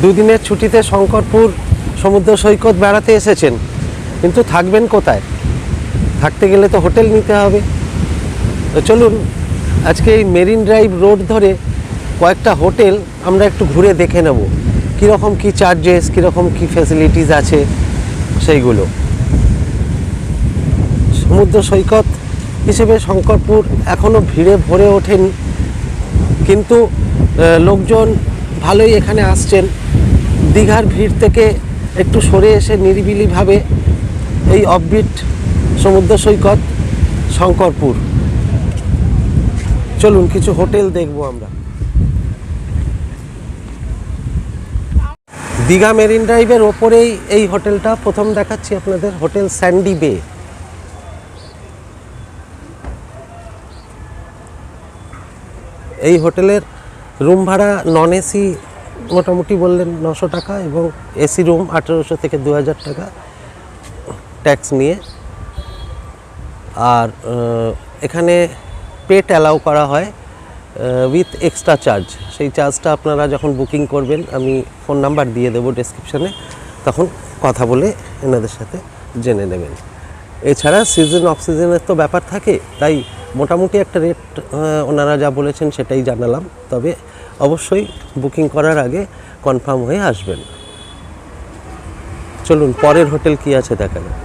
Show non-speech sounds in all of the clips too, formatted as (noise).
দুদিনের ছুটিতে শঙ্করপুর সমুদ্র সৈকত বেড়াতে এসেছেন, কিন্তু থাকবেন কোথায়? থাকতে গেলে তো হোটেল নিতে হবে। তো চলুন, আজকে এই মেরিন ড্রাইভ রোড ধরে কয়েকটা হোটেল আমরা একটু ঘুরে দেখে নেব। কীরকম কী চার্জেস, কীরকম কী ফ্যাসিলিটিস আছে সেইগুলো। সমুদ্র সৈকত হিসেবে শঙ্করপুর এখনও ভিড়ে ভরে ওঠেনি, কিন্তু লোকজন ভালোই এখানে আসছেন। দীঘার ভিড় থেকে একটু সরে এসে নিরিবিলিভাবে এই অফবিট সমুদ্র সৈকত, শঙ্করপুর। চলুন, কিছু হোটেল দেখব আমরা। দীঘা মেরিন ড্রাইভের ওপরেই এই হোটেলটা। প্রথম দেখাচ্ছি আপনাদের হোটেল স্যান্ডি বে। এই হোটেলের রুম ভাড়া নন এসি মোটামুটি বললেন নশো টাকা এবং এসি রুম আঠেরোশো থেকে দু হাজার টাকা ট্যাক্স নিয়ে। আর এখানে পেট অ্যালাউ করা হয় উইথ এক্সট্রা চার্জ। সেই চার্জটা আপনারা যখন বুকিং করবেন, আমি ফোন নাম্বার দিয়ে দেবো ডেসক্রিপশানে, তখন কথা বলে এনাদের সাথে জেনে নেবেন। এছাড়া সিজন, অফ সিজনের তো ব্যাপার থাকে, তাই মোটামুটি একটা রেট ওনারা যা বলেছেন সেটাই জানালাম। তবে অবশ্যই বুকিং করার আগে কনফার্ম হয়ে আসবেন। চলুন, পরের হোটেল কি আছে দেখা যাক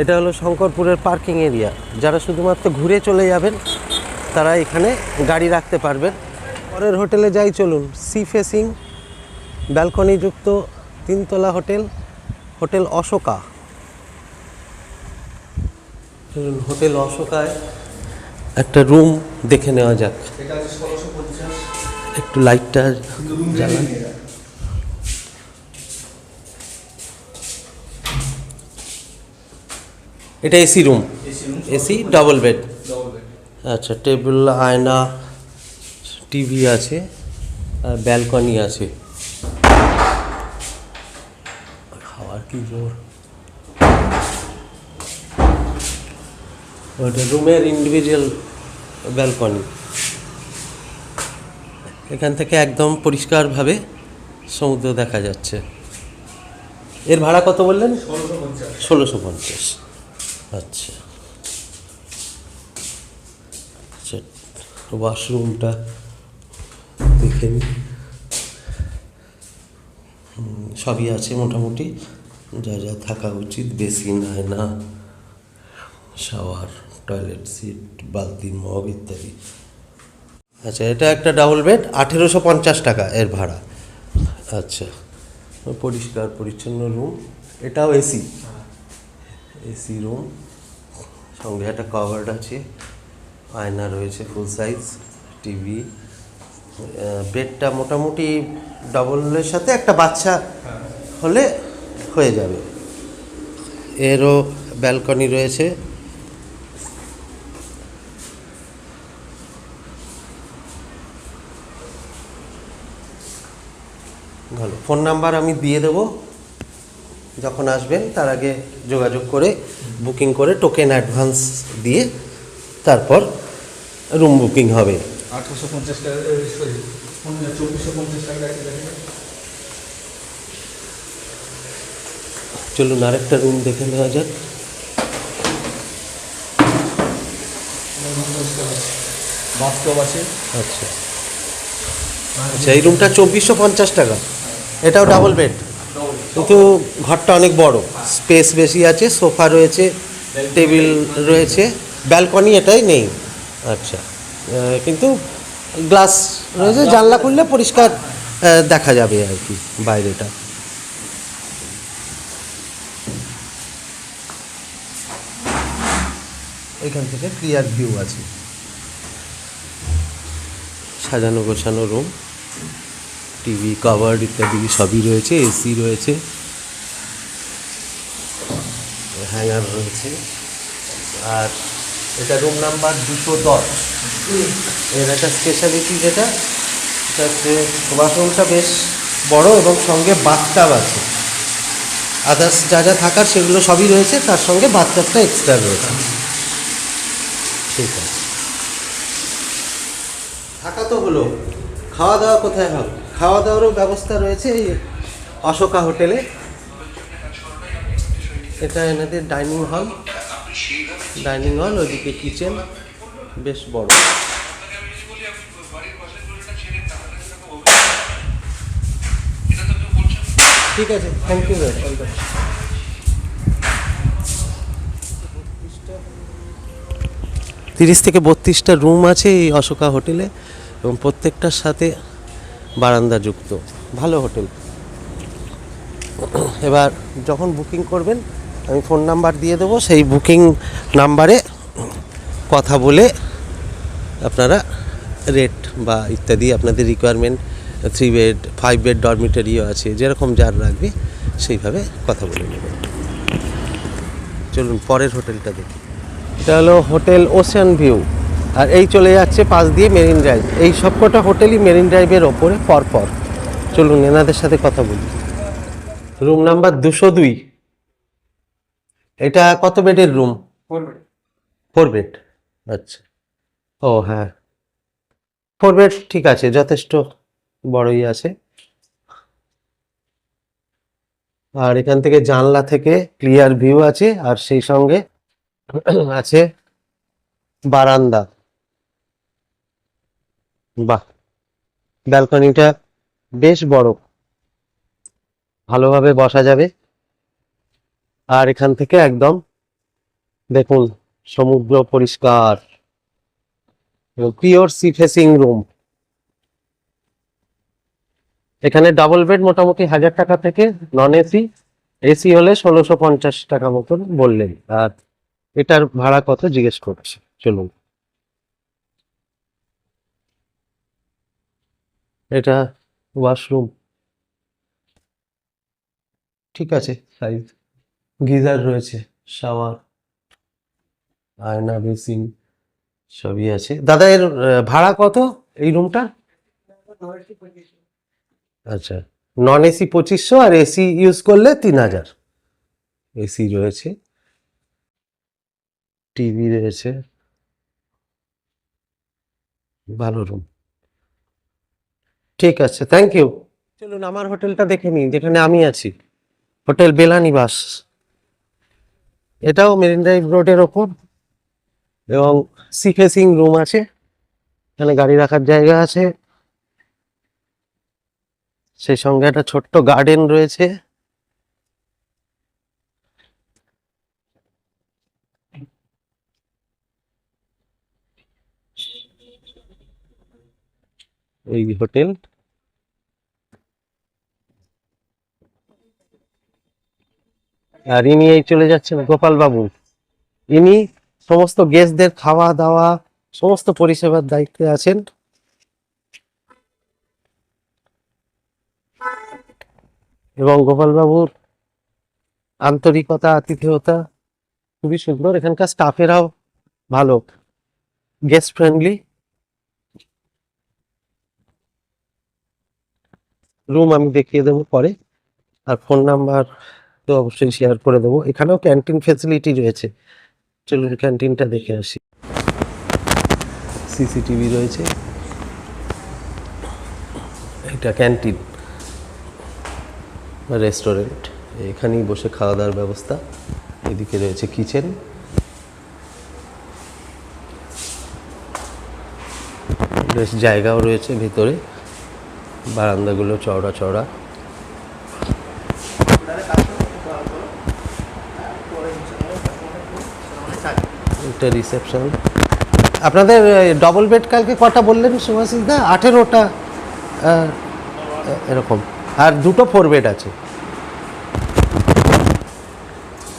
এটা হলো শঙ্করপুরের পার্কিং এরিয়া। যারা শুধুমাত্র ঘুরে চলে যাবেন, তারা এখানে গাড়ি রাখতে পারবেন। পরের হোটেলে যাই, চলুন। সি ফেসিং, ব্যালকনিযুক্ত তিনতলা হোটেল হোটেল অশোকা। হোটেল অশোকায় একটা রুম দেখে নেওয়া যাক। একটু লাইটটা জ্বালান। এটা AC room. AC double bed আচ্ছা টেবিল আয়না টিভি আছে আর ব্যালকনি আছে। খাওয়ার কি জোর? ওটা রুমের ইন্ডিভিজুয়াল ব্যালকনি এখান থেকে একদম পরিষ্কারভাবে সমুদ্র দেখা যাচ্ছে। এর ভাড়া কত বললেন? ষোলোশো পঞ্চাশ। আচ্ছা। আচ্ছা ওয়াশরুমটা দেখে নিই সবই আছে মোটামুটি। যা যা থাকা উচিত, বেসিন, আয়না শাওয়ার টয়লেট সিট বালতি, মগ ইত্যাদি। আচ্ছা এটা একটা ডাবল বেড আঠেরোশো পঞ্চাশ টাকা এর ভাড়া। আচ্ছা পরিষ্কার, পরিচ্ছন্ন রুম এটাও এসি এসি রুম সঙ্গে একটা কভার্ড আছে, আয়না রয়েছে ফুল সাইজ টিভি বেডটা মোটামুটি ডবলের সাথে একটা বাচ্চা হলে হয়ে যাবে। এরও ব্যালকনি রয়েছে ভালো ফোন নাম্বার আমি দিয়ে দেবো। যখন আসবেন তার আগে যোগাযোগ করে বুকিং করে টোকেন অ্যাডভান্স দিয়ে তারপর রুম বুকিং হবে। আঠারোশো পঞ্চাশ টাকা চব্বিশশো পঞ্চাশ টাকা চলুন আরেকটা রুম দেখে নেওয়া যাক। বাস্তব আছে। আচ্ছা। আচ্ছা এই রুমটা চব্বিশশো পঞ্চাশ টাকা। এটাও ডাবল বেড কিন্তু ঘরটা অনেক বড়। স্পেস বেশি আছে, সোফা রয়েছে, টেবিল রয়েছে ব্যালকনি এটাই নেই। আচ্ছা কিন্তু গ্লাস রয়েছে, জানলা খুললে পরিষ্কার দেখা যাবে আর কি বাইরেটা। এখান থেকে ক্লিয়ার ভিউ আছে। সাজানো গোছানো রুম টিভি, কাভার্ড ইত্যাদি সবই রয়েছে, এসি রয়েছে। হ্যাঙ্গার রয়েছে। আর এটা রুম নাম্বার দুশো দশ। এর একটা স্পেশালিটি যেটা হচ্ছে ওয়াশরুমটা বেশ বড় এবং সঙ্গে বাথটাব আছে। আদার্স যা যা থাকার সেগুলো সবই রয়েছে, তার সঙ্গে বাথটাবটা এক্সট্রা রয়েছে। ঠিক আছে। থাকা তো হলো। খাওয়া দাওয়া কোথায় হবে? খাওয়া দাওয়ারও ব্যবস্থা রয়েছে এই অশোকা হোটেলে। এটা এনাদের ডাইনিং হল। ডাইনিং হল ওইদিকে কিচেন, বেশ বড়। ঠিক আছে থ্যাংক ইউ তিরিশ থেকে বত্রিশটা রুম আছে এই অশোকা হোটেলে এবং প্রত্যেকটার সাথে বারান্দা যুক্ত। ভালো হোটেল। এবার যখন বুকিং করবেন, আমি ফোন নাম্বার দিয়ে দেবো। সেই বুকিং নাম্বারে কথা বলে আপনারা রেট বা ইত্যাদি, আপনাদের requirement three bed five bed ডরমিটারিও আছে, যেরকম যার লাগবে, সেইভাবে কথা বলে নেবেন। চলুন পরের হোটেলটা দেখি। এটা হলো হোটেল ওশান ভিউ আর এই চলে যাচ্ছে পাশ দিয়ে মেরিন ড্রাইভ। এই সবকটা হোটেলই মেরিন ড্রাইভের ওপরে পরপর চলুন এনাদের সাথে কথা বলি। রুম নাম্বার দুশো দুই। এটা কত বেডের রুম? Four bed. আচ্ছা। ও হ্যাঁ। ফোর বেড ঠিক আছে যথেষ্ট বড়ই আছে। আর এখান থেকে জানলা থেকে ক্লিয়ার ভিউ আছে আর সেই সঙ্গে আছে বারান্দা। বাহ, ব্যালকনিটা বেশ বড়। ভালোভাবে বসা যাবে। আর এখান থেকে একদম, দেখুন, সমুদ্র পরিষ্কার। Pure sea facing room. এখানে ডাবল বেড মোটামুটি হাজার টাকা থেকে নন এসি এসি হলে ষোলোশো পঞ্চাশ টাকা মতন বললেন। আর এটার ভাড়া কত জিজ্ঞেস করছি। চলুন। এটা ওয়াশরুম ঠিক আছে। সাইজ গিজার রয়েছে শাওয়ার আয়না বেসিন সবই আছে। দাদা এর ভাড়া কত এই রুমটা আচ্ছা নন এসি পঁচিশশো আর এসি ইউজ করলে তিন হাজার। এসি রয়েছে। টিভি রয়েছে। ভালো রুম ঠিক আছে থ্যাংক ইউ চলুন, আমার হোটেলটা দেখে নিন যেখানে আমি আছি। হোটেল বেলানিবাস এটাও মেরিন ড্রাইভ রোডের ওপর, এবং সি ফেসিং রুম আছে, এখানে গাড়ি রাখার জায়গা আছে। সেই সঙ্গে একটা ছোট্ট গার্ডেন রয়েছে। এই হোটেল। আর ইনি এই চলে যাচ্ছেন গোপাল বাবু ইনি সমস্ত গেস্টদের খাওয়া দাওয়া সমস্ত পরিষেবার দায়িত্বে আছেন। এবং গোপাল বাবুর আন্তরিকতা, আতিথেয়তা খুবই সুন্দর। এখানকার স্টাফেরাও ভালো গেস্ট ফ্রেন্ডলি রুম আমি দেখিয়ে দেবো পরে। আর ফোন নাম্বার তো অবশ্যই শেয়ার করে দেবো। এখানেও ক্যান্টিন ফেসিলিটি রয়েছে। চলুন ক্যান্টিনটা দেখে আসি। সিসিটিভি রয়েছে। এটা ক্যান্টিন রেস্টুরেন্ট এখানেই বসে খাওয়া দাওয়ার ব্যবস্থা। এদিকে রয়েছে কিচেন বেশ জায়গাও রয়েছে ভিতরে। বারান্দাগুলো চওড়া চওড়া। একটা রিসেপশন আপনাদের ডবল বেড কালকে কটা বললেন সুভাষিস দা? আঠেরোটা এরকম। আর দুটো ফোর বেড আছে।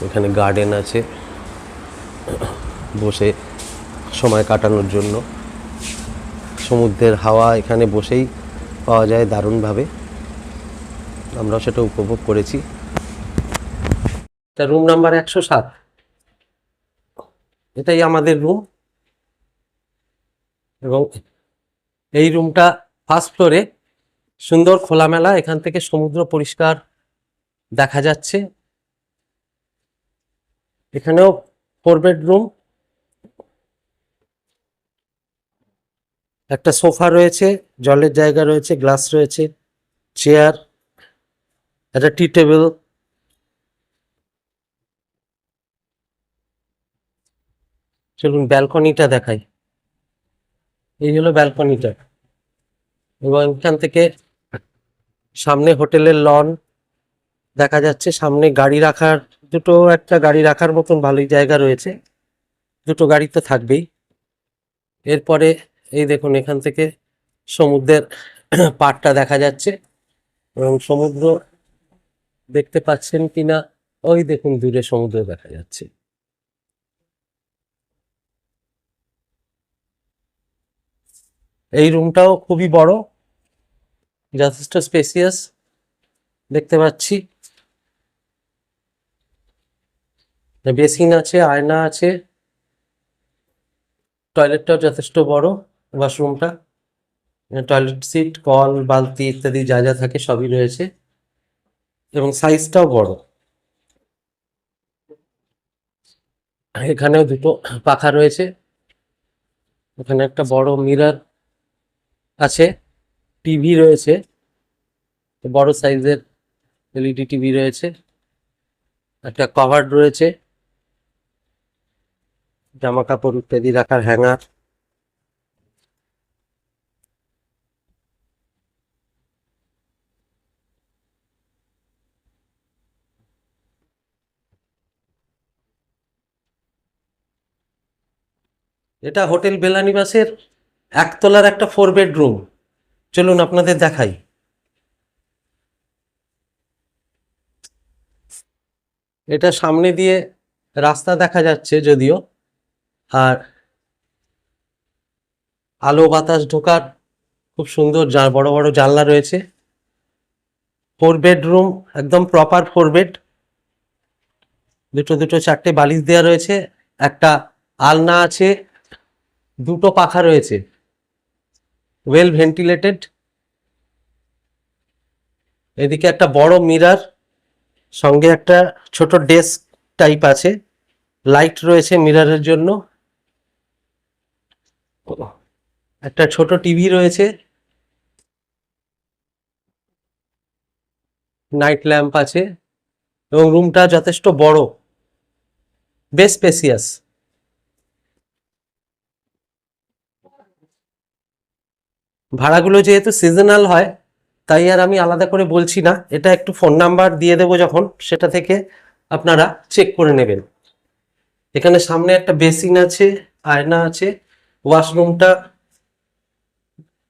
এখানে গার্ডেন আছে। বসে সময় কাটানোর জন্য। সমুদ্রের হাওয়া এখানে বসেই পাওয়া যায় দারুণভাবে। আমরা সেটা উপভোগ করেছি। তা রুম নাম্বার একশো সাত। এটাই আমাদের রুম এবং এই রুমটা ফার্স্ট ফ্লোরে সুন্দর খোলামেলা, এখান থেকে সমুদ্র পরিষ্কার দেখা যাচ্ছে। এখানেও ফোর বেডরুম একটা সোফা রয়েছে, জলের জায়গা রয়েছে, গ্লাস রয়েছে, চেয়ার, একটা টি টেবিল। চলুন ব্যালকনিটা দেখাই। এই হলো ব্যালকনিটা। এবং এখান থেকে সামনে হোটেলের লন দেখা যাচ্ছে। সামনে গাড়ি রাখার, দুটো একটা গাড়ি রাখার মতন ভালোই জায়গা রয়েছে। দুটো গাড়ি তো থাকবেই। এরপরে এই দেখুন, এখান থেকে সমুদ্রের (clears throat) পাড়টা দেখা যাচ্ছে এবং সমুদ্র দেখতে পাচ্ছেন কিনা? ওই দেখুন, দূরে সমুদ্র দেখা যাচ্ছে। এই রুমটাও খুবই বড়, যথেষ্ট স্পেসিয়াস দেখতে পাচ্ছি। বেসিন আছে, আয়না আছে টয়লেটটাও যথেষ্ট বড়। ওয়াশরুমটা টয়লেট সিট কল বালতি ইত্যাদি যা যা থাকে সবই রয়েছে এবং সাইজটাও বড়। এখানেও দুটো পাখা রয়েছে, এখানে একটা বড় মিরার আছে টিভি রয়েছে, বড় সাইজের এলইডি টিভি রয়েছে, একটা কভার রয়েছে, জামা কাপড় ইত্যাদি রাখার হ্যাঙ্গার এটা হোটেল বেলানিবাসের একতলার একটা ফোর বেডরুম চলুন আপনাদের দেখাই। এটা সামনে দিয়ে রাস্তা দেখা যাচ্ছে যদিও, আর আলো বাতাস ঢোকার খুব সুন্দর যা, বড় বড় জানলা রয়েছে। ফোর বেডরুম একদম প্রপার ফোর বেড দুটো দুটো চারটে বালিশ দেওয়া রয়েছে। একটা আলনা আছে। দুটো পাখা রয়েছে। ওয়েল ভেন্টিলেটেড এদিকে একটা বড় মিরার সঙ্গে একটা ছোট ডেস্ক টাইপ আছে। লাইট রয়েছে মিরারের জন্য। একটা ছোট টিভি রয়েছে। নাইট ল্যাম্প আছে। এবং রুমটা যথেষ্ট বড়। বেশ স্পেসিয়াস ভাড়াগুলো যেহেতু সিজনাল হয়, তাই আর আমি আলাদা করে বলছি না। এটা একটু ফোন নাম্বার দিয়ে দেবো যখন, সেটা থেকে আপনারা চেক করে নেবেন। এখানে সামনে একটা বেসিন আছে, আয়না আছে ওয়াশরুমটা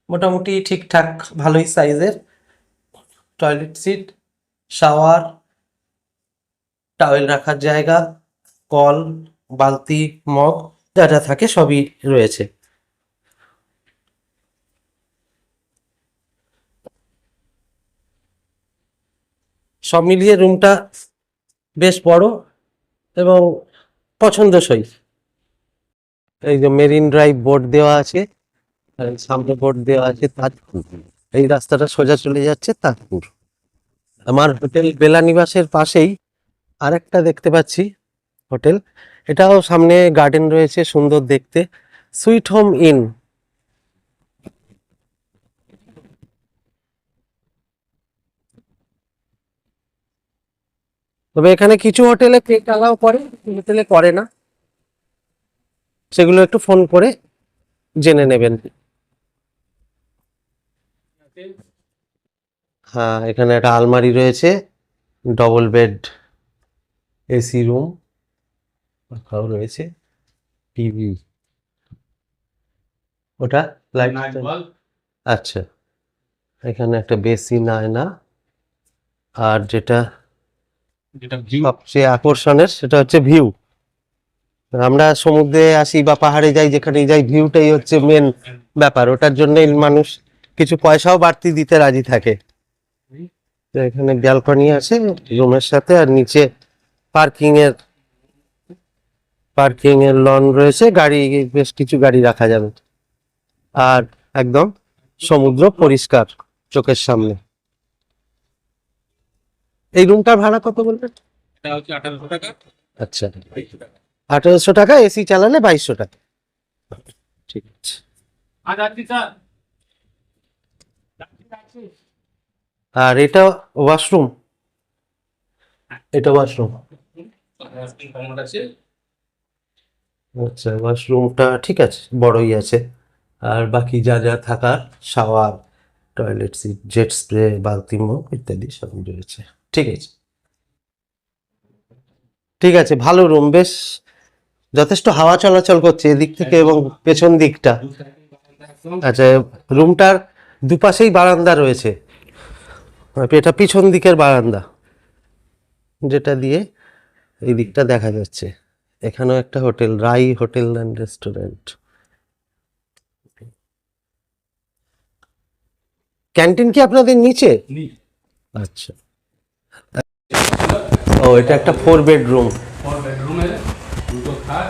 মোটামুটি ঠিকঠাক, ভালোই সাইজের টয়লেট সিট শাওয়ার টাওয়েল রাখার জায়গা কল বালতি মগ যা যা থাকে সবই রয়েছে। সব মিলিয়ে রুমটা বেশ বড় এবং পছন্দসই। এই যে মেরিন ড্রাইভ বোর্ড দেওয়া আছে সামনে বোর্ড দেওয়া আছে তাজপুর। এই রাস্তাটা সোজা চলে যাচ্ছে তাজপুর। আমার হোটেল বেলা নিবাসের পাশেই আরেকটা দেখতে পাচ্ছি হোটেল। এটাও সামনে গার্ডেন রয়েছে, সুন্দর দেখতে। Sweet home inn. তবে এখানে কিছু হোটেলে পেক অ্যালাউ করে কিছু হোটেলে করে না। সেগুলো একটু ফোন করে জেনে নেবেন। হ্যাঁ এখানে একটা আলমারি রয়েছে ডবল বেড এসি রুম পাখাও রয়েছে টিভি ওটা লাইট আচ্ছা এখানে একটা বেসিন আয়না আর যেটা সবচেয়ে আকর্ষণের, সেটা হচ্ছে ভিউ আমরা সমুদ্রে আসি বা পাহাড়ে যাই যেখানে যাই ভিউটাই হচ্ছে মেন ব্যাপার। ওটার জন্যই মানুষ কিছু পয়সাও বাড়তি দিতে রাজি থাকে। এখানে ব্যালকনি আছে রুমের সাথে, আর নিচে পার্কিং এর পার্কিং এর লন রয়েছে, গাড়ি, বেশ কিছু গাড়ি রাখা যাবে। আর একদম সমুদ্র পরিষ্কার, চোখের সামনে। এই রুমটার ভাড়া কত বলবেন আঠারোশো টাকা। আচ্ছা। আঠারোশো টাকা এসি চালালে বাইশশো টাকা। ঠিক আছে। আর এটা ওয়াশরুম? এটা ওয়াশরুম। আচ্ছা ওয়াশরুমটা ঠিক আছে বড়ই আছে। আর বাকি যা যা থাকার shower toilet seat jet spray বালতিমো ইত্যাদি সব রয়েছে। ঠিক আছে। ঠিক আছে ভালো রুম বেশ। যথেষ্ট হাওয়া চলাচল করছে এদিক থেকে এবং পেছন দিকটা। আচ্ছা রুমটার দুপাশেই বারান্দা রয়েছে। এটা পিছন দিকের বারান্দা যেটা দিয়ে এই দিকটা দেখা যাচ্ছে। এখানেও একটা hotel Rai hotel and restaurant. Canteen কি আপনাদের নিচে। আচ্ছা। ও এটা একটা ফোর বেডরুম ফোর বেডরুমের দুটো খাট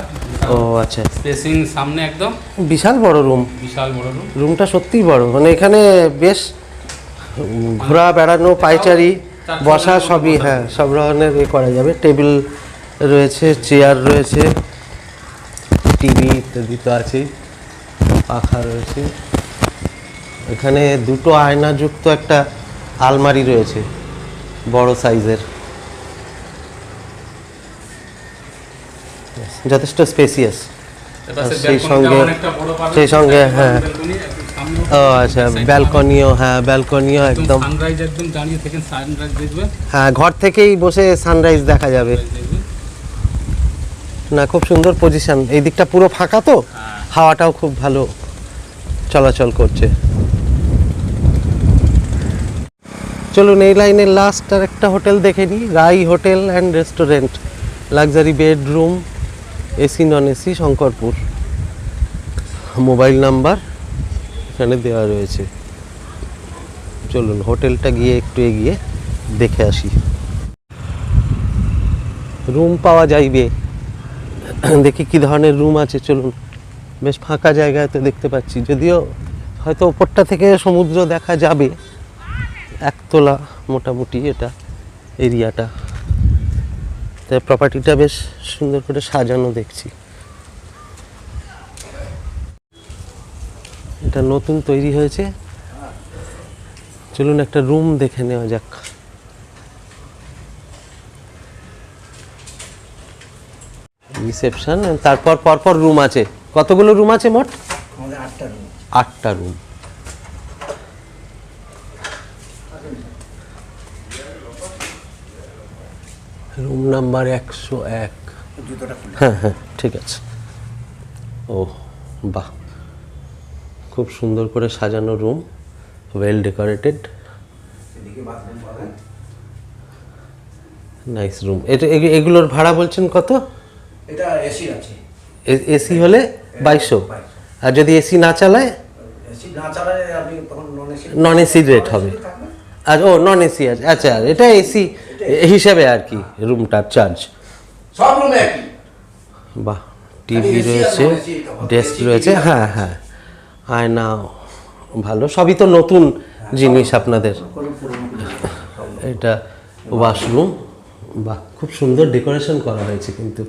ও আচ্ছা। স্পেসিং সামনে একদম। বিশাল বড় রুম বিশাল বড় রুম রুমটা সত্যিই বড়। মানে এখানে বেশ ঘোরা বেড়ানো পাইচারি বসা সবই হ্যাঁ সব ধরনের এ করা যাবে। টেবিল রয়েছে চেয়ার রয়েছে টিভি ইত্যাদি তো আছেই পাখা রয়েছে। এখানে দুটো আয়নাযুক্ত একটা আলমারি রয়েছে। বড় সাইজের। যথেষ্ট স্পেসিয়াস সেই সঙ্গে-। সেই সঙ্গে, হ্যাঁ। ও আচ্ছা ব্যালকনিও হ্যাঁ ব্যালকনিও একদম সানরাইজ একদম দাঁড়িয়ে থেকে সানরাইজ দেখবেন। হ্যাঁ ঘর থেকেই বসে সানরাইজ দেখা যাবে। না খুব সুন্দর পজিশন এই দিকটা পুরো ফাঁকা তো? হাওয়াটাও খুব ভালো চলাচল করছে। চলুন এই লাইনের লাস্ট আর একটা হোটেল দেখে নিই। Rai hotel and restaurant luxury bedroom AC non AC Shankarpur. Mobile number এখানে দেওয়া রয়েছে। চলুন হোটেলটা গিয়ে একটু এগিয়ে দেখে আসি। রুম পাওয়া যাইবে। দেখি কি ধরনের রুম আছে, চলুন। বেশ ফাঁকা জায়গায় তো দেখতে পাচ্ছি। যদিও হয়তো ওপরটা থেকে সমুদ্র দেখা যাবে। একতলা মোটামুটি এটা এরিয়াটা। তাই প্রপার্টিটা বেশ সুন্দর করে সাজানো দেখছি। এটা নতুন তৈরি হয়েছে। চলুন একটা রুম দেখে নেওয়া যাক। রিসেপশন তারপর পরপর রুম আছে। কতগুলো রুম আছে মোট? আটটা রুম আটটা রুম রুম নাম্বার একশো এক। হ্যাঁ হ্যাঁ ঠিক আছে। ও বাহ। খুব সুন্দর করে সাজানো room well decorated nice room এটা এগুলোর ভাড়া বলছেন কত? এটা এসি আছে। এসি হলে বাইশশো। আর যদি এসি না চালায়? Non AC non AC rate হবে। আচ্ছা ও নন এসি আছে। আচ্ছা এটা এসি হিসেবে আর কি রুমটার চার্জ। সব রুমে একই। বাহ টিভি রয়েছে ডেস্ক রয়েছে হ্যাঁ হ্যাঁ। আয়না ভালো সবই তো নতুন জিনিস আপনাদের। এটা ওয়াশরুম। বাহ খুব সুন্দর ডেকোরেশন করা হয়েছে কিন্তু।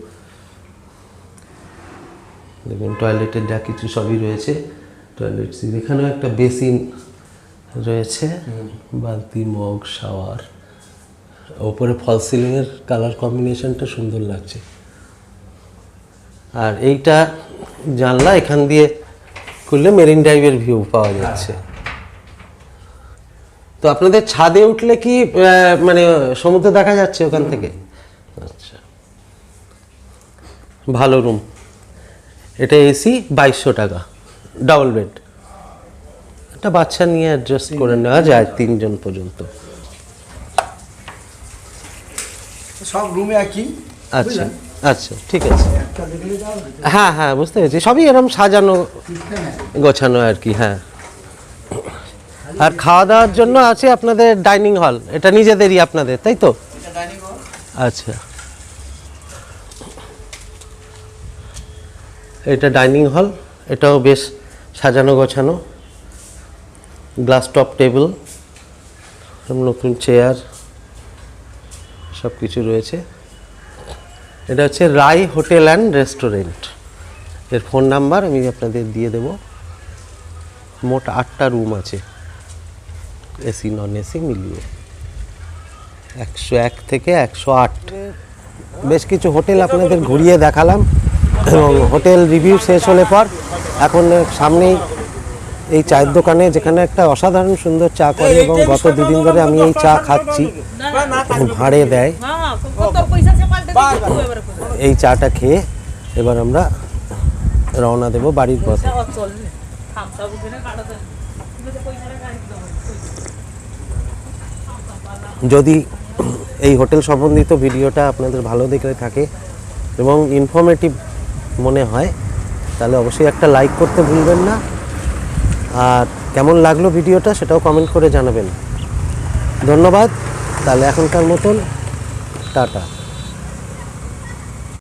দেখবেন টয়লেটের যা কিছু সবই রয়েছে। টয়লেট সিট এখানেও একটা বেসিন রয়েছে। বালতি মগ শাওয়ার। ওপরে ফল সিলিংয়ের কালার কম্বিনেশনটা সুন্দর লাগছে। আর এইটা জানলা, এখান দিয়ে খুললে মেরিন ড্রাইভের ভিউ পাওয়া যাচ্ছে। তো আপনাদের ছাদে উঠলে কি মানে সমুদ্র দেখা যাচ্ছে ওখান থেকে? আচ্ছা। ভালো রুম এটা এসি বাইশশো টাকা ডাবল বেড একটা বাচ্চা নিয়ে অ্যাডজাস্ট করে নেওয়া যায় তিনজন পর্যন্ত। সব রুমে একই আচ্ছা? আচ্ছা ঠিক আছে। হ্যাঁ হ্যাঁ বুঝতে পেরেছি। সবই এরকম সাজানো গোছানো আর কি হ্যাঁ। আর খাওয়া দাওয়ার জন্য আছে আপনাদের ডাইনিং হল এটা নিজেদেরই আপনাদের তাই তো? আচ্ছা। এটা ডাইনিং হল এটাও বেশ সাজানো গোছানো। গ্লাস টপ টেবিল নতুন চেয়ার সব কিছু রয়েছে। এটা হচ্ছে রাই হোটেল অ্যান্ড রেস্টুরেন্ট। এর ফোন নাম্বার আমি আপনাদের দিয়ে দেব। মোট আটটা রুম আছে। এসি, নন এসি মিলিয়ে। একশো এক থেকে একশো আট। বেশ কিছু হোটেল আপনাদের ঘুরিয়ে দেখালাম এবং হোটেল রিভিউ শেষ হলে পর এখন সামনেই এই চায়ের দোকানে যেখানে একটা অসাধারণ সুন্দর চা করে এবং গত দুদিন ধরে আমি এই চা খাচ্ছি ভাড়ে দেয় হ্যাঁ এই চাটা খেয়ে এবার আমরা রওনা দেব বাড়ির পথে যদি এই হোটেল সম্বন্ধিত ভিডিওটা আপনাদের ভালো দেখে থাকে এবং ইনফরমেটিভ মনে হয় তাহলে অবশ্যই একটা লাইক করতে ভুলবেন না আর কেমন লাগল ভিডিওটা সেটাও কমেন্ট করে জানাবেন। ধন্যবাদ তাহলে এখনকার মতন টাটা।